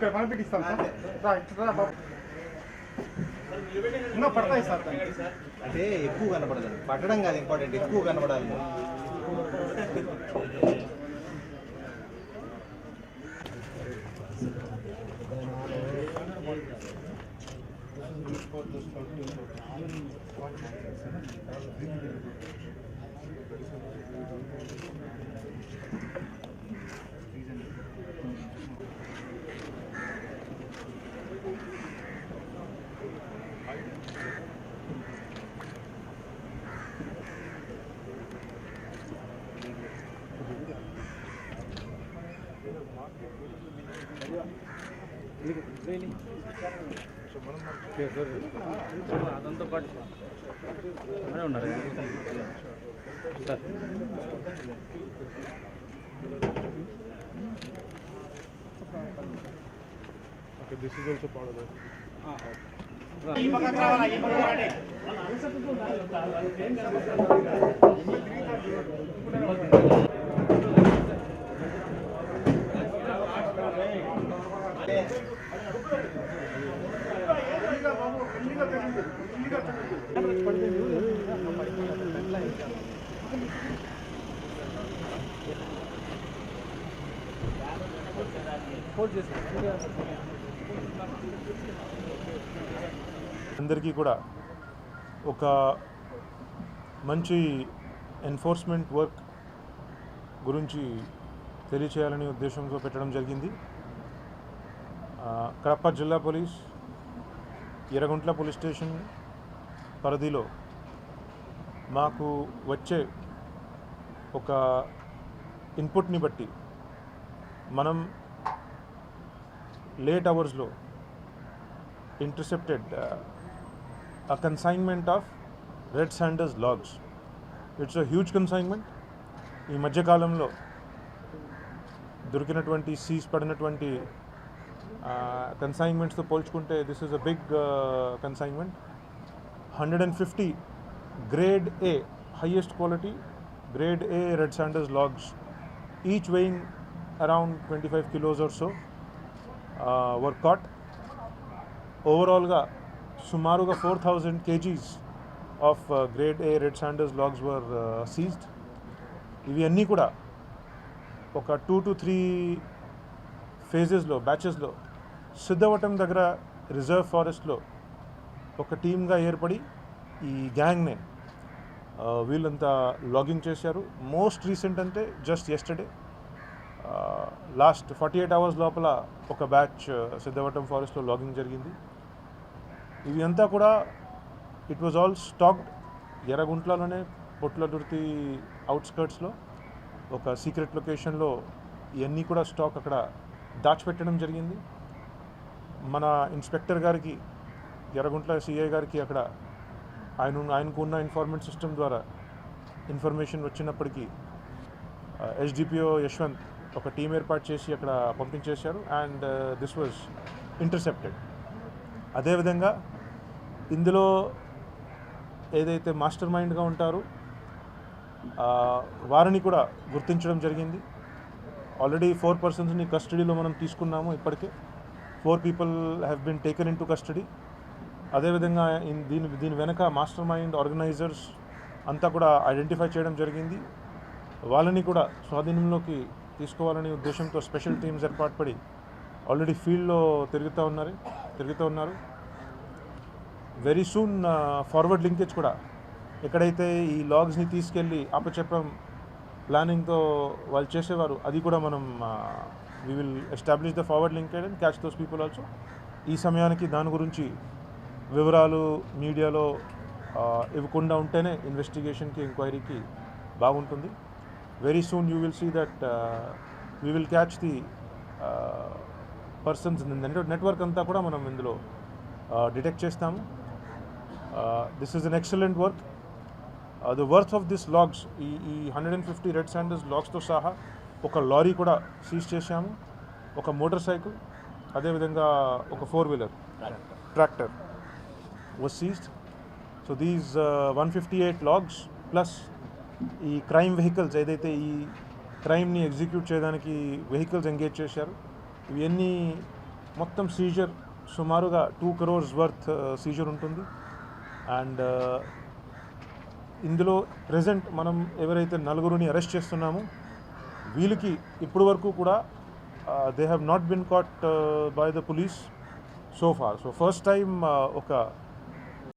ఇక్కడ పంపిస్తాం సార్. ఇంకా పడతాయి సార్. అంటే ఎక్కువ కనపడదు పట్టడం కాదు ఇంపార్టెంట్ ఎక్కువ కనపడాలి అదంతా పాటు అనే ఉన్నారు సార్ అందరికీ కూడా ఒక మంచి ఎన్ఫోర్స్మెంట్ వర్క్ గురించి తెలియచేయాలనే ఉద్దేశంతో పెట్టడం జరిగింది. కడప జిల్లా పోలీస్ ఎర్రగుంట్ల పోలీస్ స్టేషన్ పరిధిలో మాకు వచ్చే ఒక ఇన్పుట్ని బట్టి మనం లేట్ అవర్స్లో intercepted uh, a consignment of red sanders logs it's a huge consignment ఈ మధ్యకాలంలో దొరికినటువంటి సీజ్ పడినటువంటి కన్సైన్మెంట్స్తో పోల్చుకుంటే this is a big consignment hundred and fifty grade A highest quality grade A red sanders logs each weighing around twenty five kilos are so were caught ఓవరాల్గా సుమారుగా four thousand kgs of grade A red sanders logs were seized ఇవి అన్నీ కూడా ఒక two to three ఫేజెస్లో బ్యాచెస్లో సిద్ధవటం దగ్గర reserve ఫారెస్ట్లో ఒక టీమ్గా ఏర్పడి ఈ గ్యాంగ్నే uh, వీళ్ళంతా లాగింగ్ చేశారు. మోస్ట్ రీసెంట్ అంటే just yesterday last forty eight hours లోపల ఒక బ్యాచ్ uh, సిద్ధవటం ఫారెస్ట్లో లాగింగ్ జరిగింది. ఇవి అంతా కూడా ఇట్ వాజ్ ఆల్ స్టాక్డ్ ఎర్రగుంట్లలోనే పొట్లదుర్తి అవుట్స్కర్ట్స్లో ఒక సీక్రెట్ లొకేషన్లో ఇవన్నీ కూడా స్టాక్ అక్కడ దాచిపెట్టడం జరిగింది. మన ఇన్స్పెక్టర్ గారికి ఎర్రగుంట్ల సిఐ గారికి అక్కడ ఆయన ఆయనకు ఉన్న ఇన్ఫార్మెంట్ సిస్టమ్ ద్వారా ఇన్ఫర్మేషన్ వచ్చినప్పటికీ uh, ఎస్డిపిఓ యశ్వంత్ ఒక టీం ఏర్పాటు చేసి అక్కడ పంపించేశారు. అండ్ దిస్ వాజ్ ఇంటర్సెప్టెడ్ అదేవిధంగా ఇందులో ఏదైతే మాస్టర్ మైండ్గా ఉంటారో వారిని కూడా గుర్తించడం జరిగింది. ఆల్రెడీ ఫోర్ పర్సన్స్ని కస్టడీలో మనం తీసుకున్నాము ఇప్పటికే. Four people have been taken in to custody. అదేవిధంగా దీని దీని వెనక మాస్టర్ మైండ్ ఆర్గనైజర్స్ అంతా కూడా ఐడెంటిఫై చేయడం జరిగింది. వాళ్ళని కూడా స్వాధీనంలోకి తీసుకోవాలనే ఉద్దేశంతో స్పెషల్ టీమ్స్ ఏర్పాటుపడి ఆల్రెడీ ఫీల్డ్లో తిరుగుతూ ఉన్నారు తిరుగుతూ ఉన్నారు. వెరీ సూన్ ఫార్వర్డ్ లింకేజ్ కూడా. ఎక్కడైతే ఈ లాగ్స్ని తీసుకెళ్ళి అప్పచెప్పం ప్లానింగ్తో వాళ్ళు చేసేవారు అది కూడా మనం we will establish the forward linkage and catch those people also ఈ సమయానికి దాని గురించి వివరాలు మీడియాలో ఇవ్వకుండా ఉంటేనే ఇన్వెస్టిగేషన్కి ఎంక్వైరీకి బాగుంటుంది. Very soon you will see that we will catch the persons network అంతా కూడా మనం ఇందులో uh, డిటెక్ట్ చేస్తాము. This is an excellent work the worth of this logs ఈ ఈ hundred and fifty red sandals లాగ్స్తో సహా ఒక లారీ కూడా సీజ్ చేశాము. ఒక మోటార్ సైకిల్ అదేవిధంగా ఒక four wheeler tractor was seized so these one fifty eight logs plus ఈ క్రైమ్ వెహికల్స్ ఏదైతే ఈ క్రైమ్ని ఎగ్జిక్యూట్ చేయడానికి వెహికల్స్ ఎంగేజ్ చేశారు ఇవన్నీ మొత్తం సీజర్ సుమారుగా టూ క్రోర్స్ వర్త్ సీజర్ ఉంటుంది. అండ్ ఇందులో ప్రజెంట్ మనం ఎవరైతే నలుగురిని అరెస్ట్ చేస్తున్నామో వీళ్ళకి ఇప్పటి వరకు కూడా they have not been caught by the police so far. So first time ఒక